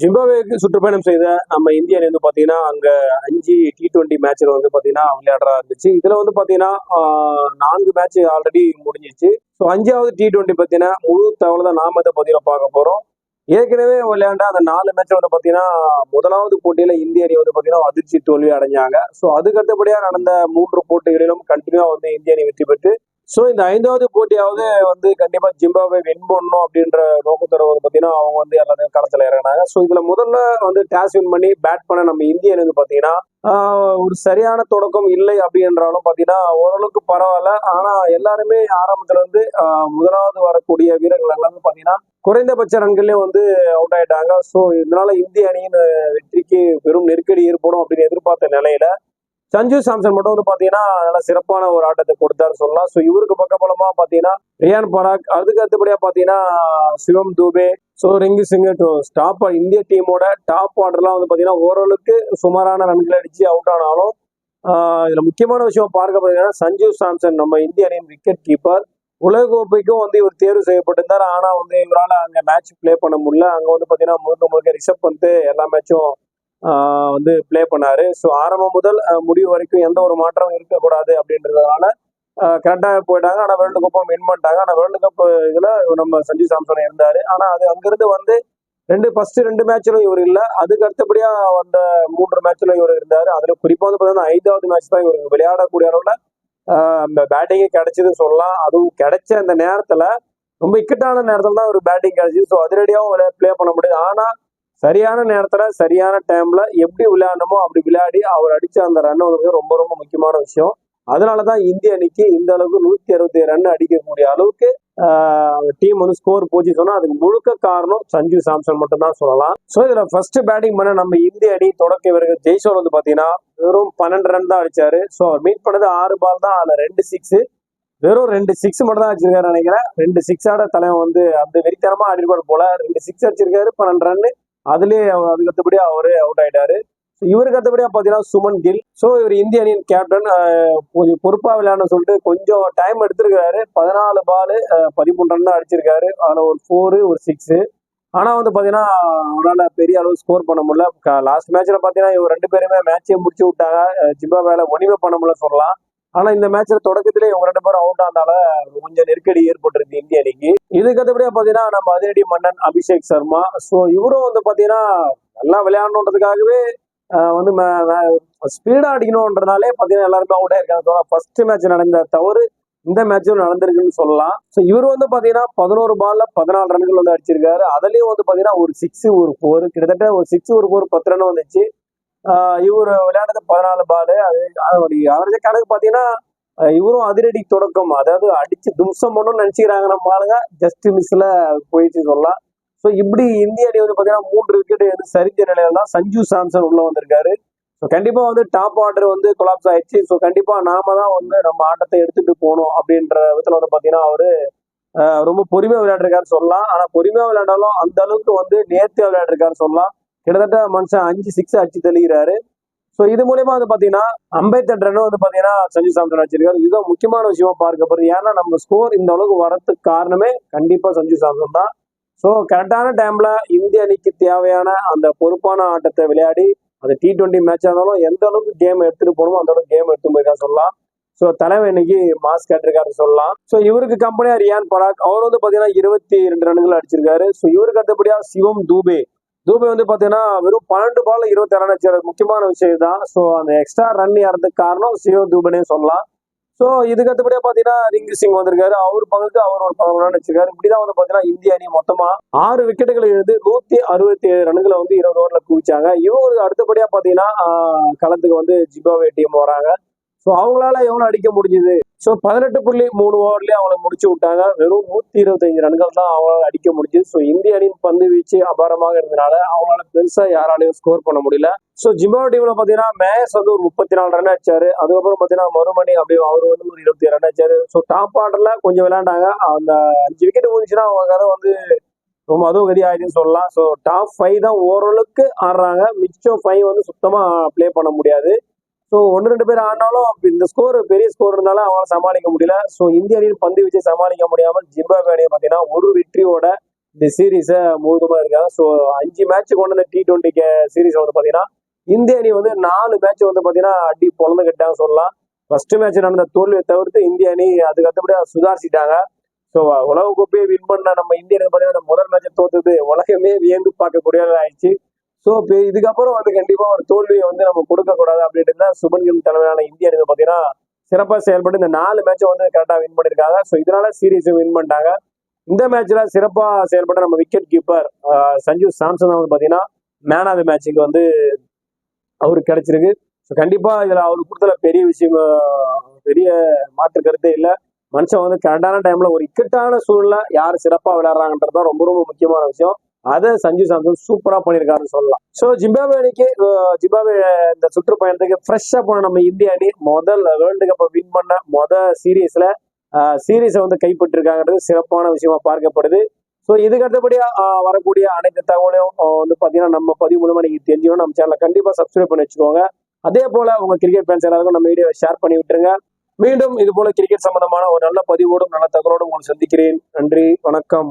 ஜிம்பாவேக்கு சுற்றுப்பயணம் செய்த நம்ம இந்திய அணி வந்து பார்த்தீங்கன்னா அங்கே அஞ்சு டி டுவெண்ட்டி மேட்ச்ல வந்து பார்த்தீங்கன்னா விளையாடுறா இருந்துச்சு. இதில் வந்து பார்த்தீங்கன்னா நான்கு மேட்ச் ஆல்ரெடி முடிஞ்சிச்சு ஸோ அஞ்சாவது டி டுவெண்ட்டி பார்த்தீங்கன்னா முழு தகவலை தான் நாம இதை பார்த்தீங்கன்னா பார்க்க போகிறோம் ஏற்கனவே விளையாண்ட அந்த நாலு மேட்ச் வந்து பார்த்தீங்கன்னா முதலாவது போட்டியில் இந்திய அணி வந்து பார்த்தீங்கன்னா அதிர்ச்சி தோல்வி அடைஞ்சாங்க. ஸோ அதுக்கடுத்தபடியாக நடந்த மூன்று போட்டிகளிலும் கண்டினியூவாக வந்து இந்திய அணி வெற்றி பெற்று ஸோ இந்த ஐந்தாவது போட்டியாவது வந்து கண்டிப்பாக ஜிம்பாவே வின் பண்ணணும் அப்படின்ற நோக்கத்தோட வந்து பார்த்தீங்கன்னா அவங்க வந்து எல்லாத்தையும் களத்தில் இறங்கினாங்க. ஸோ இதில் முதல்ல வந்து டேஸ் வின் பண்ணி பேட் பண்ண நம்ம இந்திய அணி வந்து பாத்தீங்கன்னா ஒரு சரியான தொடக்கம் இல்லை அப்படின்றாலும் பார்த்தீங்கன்னா ஓரளவுக்கு பரவாயில்ல. ஆனால் எல்லாருமே ஆரம்பத்துல இருந்து முதலாவது வரக்கூடிய வீரர்கள் எல்லாமே பார்த்தீங்கன்னா குறைந்தபட்ச ரன்களே வந்து அவுட் ஆயிட்டாங்க. ஸோ இதனால இந்திய அணியின் வெற்றிக்கு பெரும் நெருக்கடி ஏற்படும் அப்படின்னு எதிர்பார்த்த நிலையில சஞ்சு சாம்சன் மட்டும் வந்து பாத்தீங்கன்னா நல்ல சிறப்பான ஒரு ஆட்டத்தை கொடுத்தாரு சொல்லலாம். ஸோ இவருக்கு பக்கபலமா பாத்தீங்கன்னா ரியான் பராக். அதுக்கு அடுத்தபடியா பாத்தீங்கன்னா சிவம் தூபே. ஸோ ரிங்கு சிங் ஸ்டாப் இந்திய டீமோட டாப் ஆர்டர்லாம் வந்து பாத்தீங்கன்னா ஓரளவுக்கு சுமாரான ரன்கள் அடிச்சு அவுட் ஆனாலும் இதில் இதுல முக்கியமான விஷயம் பார்க்க பார்த்தீங்கன்னா சஞ்சு சாம்சன் நம்ம இந்திய அணியின் விக்கெட் கீப்பர் உலகக்கோப்பைக்கும் வந்து இவர் தேர்வு செய்யப்பட்டிருந்தார். ஆனா வந்து இவரால் அங்க மேட்ச் ப்ளே பண்ண முடியல. அங்க வந்து பாத்தீங்கன்னா முழுக்க முழுக்க ரிஷப் வந்து எல்லா மேட்சும் வந்து ப்ளே பண்ணாரு. ஸோ ஆரம்பம் முதல் முடிவு வரைக்கும் எந்த ஒரு மாற்றமும் இருக்கக்கூடாது அப்படின்றதுனால கரெக்டாக போயிட்டாங்க. ஆனால் வேர்ல்டு கப்பும் வின் பண்ணிட்டாங்க. ஆனால் வேர்ல்டு கப் இதில் நம்ம சஞ்சு சாம்சன் இருந்தார். ஆனால் அது அங்கிருந்து வந்து ரெண்டு ஃபர்ஸ்ட் ரெண்டு மேட்ச்லும் இவர் இல்லை. அதுக்கு அடுத்தபடியாக வந்த மூன்று மேட்ச்ல இவர் இருந்தார். அதில் குறிப்பாக வந்து பார்த்தீங்கன்னா ஐந்தாவது மேட்ச் தான் இவருக்கு விளையாடக்கூடிய அளவில் அந்த பேட்டிங்கே கிடைச்சதுன்னு சொல்லலாம். அதுவும் கிடைச்ச அந்த நேரத்தில் ரொம்ப இக்கட்டான நேரத்தில் தான் ஒரு பேட்டிங் கிடைச்சிது. ஸோ அதிரடியாகவும் விளையா ப்ளே பண்ண முடியாது. ஆனால் சரியான நேரத்துல சரியான டைம்ல எப்படி விளையாடணுமோ அப்படி விளையாடி அவர் அடிச்ச அந்த ரன் வந்து ரொம்ப ரொம்ப முக்கியமான விஷயம். அதனாலதான் இந்திய அணிக்கு இந்த அளவுக்கு நூத்தி அறுபத்தி ரன் அடிக்கக்கூடிய அளவுக்கு டீம் வந்து ஸ்கோர் போச்சு சொன்னா அதுக்கு முழுக்க காரணம் சஞ்சு சாம்சன் மட்டும் தான் சொல்லலாம். ஸோ இதுல ஃபர்ஸ்ட் பேட்டிங் பண்ண நம்ம இந்திய அணி தொடக்க வீரர்கள் ஜெய்சோர் வந்து பாத்தீங்கன்னா வெறும் பன்னெண்டு ரன் தான் அடிச்சாரு. ஸோ அவர் மீட் பண்ணது ஆறு பால் தான் அதுல ரெண்டு சிக்ஸ் வெறும் ரெண்டு சிக்ஸ் மட்டும் தான் அடிச்சிருக்காரு நினைக்கிறேன். ரெண்டு சிக்ஸாட தலைவன் வந்து அந்த வெறித்தனமா ஆடிருப்பாரு போல. ரெண்டு சிக்ஸ் அடிச்சிருக்காரு பன்னெண்டு ரன் அதுலயே அவர் அதுக்கு அடுத்தபடியா அவுட் ஆயிட்டாரு. So இவருக்கு அடுத்தபடியா பாத்தீங்கன்னா சுமன் கில். ஸோ இவர் இந்திய அணியின் கேப்டன் கொஞ்சம் பொறுப்பா விளையாடணும்னு சொல்லிட்டு கொஞ்சம் டைம் எடுத்திருக்காரு. பதினாலு பால் பதிமூணு ரன் தான் அடிச்சிருக்காரு. அதுல ஒரு ஃபோரு ஒரு சிக்ஸ் ஆனா வந்து பாத்தீங்கன்னா அவரால் பெரிய அளவு ஸ்கோர் பண்ண முடியல. லாஸ்ட் மேட்ச்ல பாத்தீங்கன்னா இவர் ரெண்டு பேருமே மேட்சே முடிச்சு விட்டாங்க. ஜிம்பாவேல ஒனிமே பண்ண முடியல சொல்லலாம். ஆனா இந்த மேட்ச்ல தொடக்கத்திலே இவங்க ரெண்டு பேரும் அவுட் ஆனால கொஞ்சம் நெருக்கடி ஏற்பட்டிருக்கு இந்திய அணிக்கு. இதுக்கு அடுத்தபடியா பாத்தீங்கன்னா நம்ம அதிரடி மன்னன் அபிஷேக் சர்மா. ஸோ இவரும் வந்து பாத்தீங்கன்னா நல்லா விளையாடணுன்றதுக்காகவே வந்து ஸ்பீடா அடிக்கணும்ன்றனாலே பாத்தீங்கன்னா எல்லாருமே அவுட் ஆயிருக்காங்க ஃபர்ஸ்ட் மேட்ச் நடந்த தவறு இந்த மேட்சும் நடந்திருக்குன்னு சொல்லலாம். ஸோ இவர் வந்து பாத்தீங்கன்னா பதினோரு பால்ல பதினாலு ரன்கள் வந்து அடிச்சிருக்காரு. அதுலயும் வந்து பாத்தீங்கன்னா ஒரு சிக்ஸ் ஒரு ஃபோர் கிட்டத்தட்ட ஒரு சிக்ஸ் ஒரு ஃபோர் பத்து ரன் வந்துச்சு. இவர் விளையாடுறது பதினாலு பாலு அது அவரேஜ் கணக்கு பாத்தீங்கன்னா இவரும் அதிரடி தொடக்கம். அதாவது அடிச்சு தும்சம் பண்ணணும்னு நினைச்சுக்கிறாங்க நம்ம ஆளுங்க. ஜஸ்ட் மிஸ்ல போயிடுச்சு சொல்லலாம். ஸோ இப்படி இந்திய அணி வந்து பாத்தீங்கன்னா மூன்று விக்கெட் வந்து சரிஞ்ச நிலையில தான் சஞ்சு சாம்சன் உள்ள வந்திருக்காரு. ஸோ கண்டிப்பா வந்து டாப் ஆர்டர் வந்து கொலாப்ஸ் ஆயிடுச்சு. ஸோ கண்டிப்பா நாம தான் வந்து நம்ம ஆட்டத்தை எடுத்துட்டு போகணும் அப்படின்ற விதத்தில் வந்து பாத்தீங்கன்னா அவரு ரொம்ப பொறுமையா விளையாடுறாருன்னு சொல்லலாம். ஆனால் பொறுமையா விளையாண்டாலும் அந்த அளவுக்கு வந்து நேர்த்தியாக விளையாடுறாருன்னு சொல்லலாம். கிட்டத்தட்ட மனுஷன் அஞ்சு சிக்ஸ் அடிச்சு தெளிகிறாரு ஸோ இது மூலயமா வந்து பார்த்தீங்கன்னா அம்பேத்கர் ரன் வந்து பார்த்தீங்கன்னா சஞ்சு சாம்சன் அடிச்சிருக்காரு இதுதான் முக்கியமான விஷயமா பார்க்கப்படுது ஏன்னா நம்ம ஸ்கோர் இந்த அளவுக்கு வரத்துக்கு காரணமே கண்டிப்பாக சஞ்சு சாம்சன் தான். ஸோ கரெக்டான டைம்ல இந்திய அணிக்கு தேவையான அந்த பொறுப்பான ஆட்டத்தை விளையாடி அது டி டுவெண்ட்டி மேட்சாக இருந்தாலும் எந்த அளவுக்கு கேம் எடுத்துட்டு போகணுமோ அந்த அளவுக்கு கேம் எடுத்து போயிருக்கா சொல்லலாம். ஸோ தலைவன் இன்னைக்கு மாஸ் கேட்டிருக்காரு சொல்லலாம். ஸோ இவருக்கு கம்பெனியா ரியான் பராக் அவர் வந்து பார்த்தீங்கன்னா இருபத்தி ரெண்டு ரன்கள் அடிச்சிருக்காரு. ஸோ இவருக்கு அடுத்தபடியாக சிவம் தூபே. தூபை வந்து பாத்தீங்கன்னா வெறும் பன்னெண்டு பால் இருபத்தி ரன் அடிச்சார் முக்கியமான விஷயம் தான் ஸோ அந்த எக்ஸ்ட்ரா ரன் ஏறதுக்கு காரணம் சியோ தூபனே சொல்லலாம். ஸோ இதுக்கு அடுத்தபடியா பாத்தீங்கன்னா ரிங்கு சிங் வந்திருக்காரு. அவர் பங்குக்கு அவர் ஒரு பங்கு ரன் வச்சிருக்காரு. இப்படிதான் வந்து பாத்தீங்கன்னா இந்திய அணி மொத்தமா ஆறு விக்கெட்டுகளை எழுந்து நூத்தி அறுபத்தி ஏழு ரன்களை வந்து இருபது ஓவர்ல குவிச்சாங்க. இவங்களுக்கு அடுத்தபடியா பாத்தீங்கன்னா களத்துக்கு வந்து ஜிம்பாவே டீம் வராங்க. ஸோ அவங்களால எவ்வளவு அடிக்க முடிஞ்சது? ஸோ பதினெட்டு புள்ளி மூணு ஓவர்லயே அவங்களை முடிச்சு விட்டாங்க. வெறும் நூத்தி இருபத்தஞ்சு ரன்கள் தான் அவங்களால அடிக்க முடிஞ்சது. ஸோ இந்திய அணியின் பந்து வீச்சு அபாரமாக இருந்தனால அவங்களால பெருசா யாராலையும் ஸ்கோர் பண்ண முடியல. ஸோ ஜிம்பாவே டீம்ல பாத்தீங்கன்னா மேயர்ஸ் வந்து ஒரு முப்பத்தி நாலு ரன் அடிச்சாரு. அதுக்கப்புறம் பாத்தீங்கன்னா மறுமணி அப்படியே அவர் வந்து ஒரு இருபத்தி ரன் அடிச்சாரு. ஸோ டாப் ஆர்டர்ல கொஞ்சம் விளையாண்டாங்க. அந்த அஞ்சு விக்கெட் முடிஞ்சுன்னா அவங்க கதை வந்து ரொம்ப அதுவும் கதி ஆயிடுன்னு சொல்லலாம். ஸோ டாப் ஃபைவ் தான் ஓரளவுக்கு ஆடுறாங்க. மிச்சம் ஃபைவ் வந்து சுத்தமா ப்ளே பண்ண முடியாது. ஸோ ஒன்று ரெண்டு பேர் ஆனாலும் இந்த ஸ்கோர் பெரிய ஸ்கோர் இருந்தாலும் அவங்களால சமாளிக்க முடியல. ஸோ இந்திய அணியின் பந்து வச்சு சமாளிக்க முடியாமல் ஜிம்பாபே அணியை பார்த்தீங்கன்னா ஒரு வெற்றியோட இந்த சீரீஸை முழுதுமா இருக்காங்க. ஸோ அஞ்சு மேட்ச் கொண்டு இந்த டி டுவெண்ட்டி சீரீஸ் வந்து பார்த்தீங்கன்னா இந்திய அணி வந்து நாலு மேட்ச் வந்து பார்த்தீங்கன்னா அடி பொழந்து கட்டாங்க சொல்லலாம். ஃபர்ஸ்ட் மேட்ச் நடந்த தோல்வியை தவிர்த்து இந்திய அணி அதுக்கு அடுத்தபடியாக சுதாரிச்சிட்டாங்க. ஸோ உலக கோப்பையை வின் பண்ண நம்ம இந்திய அணி பார்த்தீங்கன்னா முதல் மேட்சை தோத்துது. உலகமே வியந்து பார்க்கக்கூடிய ஆயிடுச்சு ஸோ இப்போ இதுக்கப்புறம் வந்து கண்டிப்பாக ஒரு தோல்வியை வந்து நம்ம கொடுக்கக்கூடாது அப்படின்ட்டு தான் சுபன் கில் தலைமையிலான இந்திய அணி பார்த்தீங்கன்னா சிறப்பாக செயல்பட்டு இந்த நாலு மேட்சை வந்து கரெக்டாக வின் பண்ணியிருக்காங்க ஸோ இதனால சீரீஸை வின் பண்ணிட்டாங்க. இந்த மேட்ச்ல சிறப்பாக செயல்பட்ட நம்ம விக்கெட் கீப்பர் சஞ்சு சாம்சன் வந்து பார்த்தீங்கன்னா மேன் ஆஃப் த மேட்சுக்கு வந்து அவருக்கு கிடைச்சிருக்கு. ஸோ கண்டிப்பாக இதில் அவருக்கு கொடுத்தல பெரிய விஷயம் பெரிய மாற்று கருத்தே இல்லை. மனுஷன் வந்து கரெக்டான டைம்ல ஒரு இக்கட்டான சூழ்நிலை யார் சிறப்பாக விளையாடுறாங்கன்றது தான் ரொம்ப ரொம்ப முக்கியமான விஷயம். அதை சஞ்சு சாம்சன் சூப்பரா பண்ணியிருக்காருன்னு சொல்லலாம். ஸோ ஜிம்பாபே அணிக்கு ஜிம்பாபே இந்த சுற்றுப்பயணத்துக்கு ஃப்ரெஷ்ஷாக போன நம்ம இந்திய அணி முதல் வேர்ல்டு கப்பை வின் பண்ண மொதல் சீரீஸ்ல சீரீஸை வந்து கைப்பற்றிருக்காங்கிறது சிறப்பான விஷயமா பார்க்கப்படுது. ஸோ இதுக்கு அடுத்தபடியா வரக்கூடிய அனைத்து தகவலையும் வந்து பார்த்தீங்கன்னா நம்ம பதிவு மூலமா நீங்க தெரிஞ்சுக்கணும் நம்ம சேனலை கண்டிப்பா சப்ஸ்கிரைப் பண்ணி வச்சுக்கோங்க. அதே போல உங்க கிரிக்கெட் ஃபேன்ஸ் எல்லாருக்கும் நம்ம வீடியோ ஷேர் பண்ணி விட்டுருங்க. மீண்டும் இது போல கிரிக்கெட் சம்பந்தமான ஒரு நல்ல பதிவோடும் நல்ல தகவலோடும் உங்களை சந்திக்கிறேன். நன்றி வணக்கம்.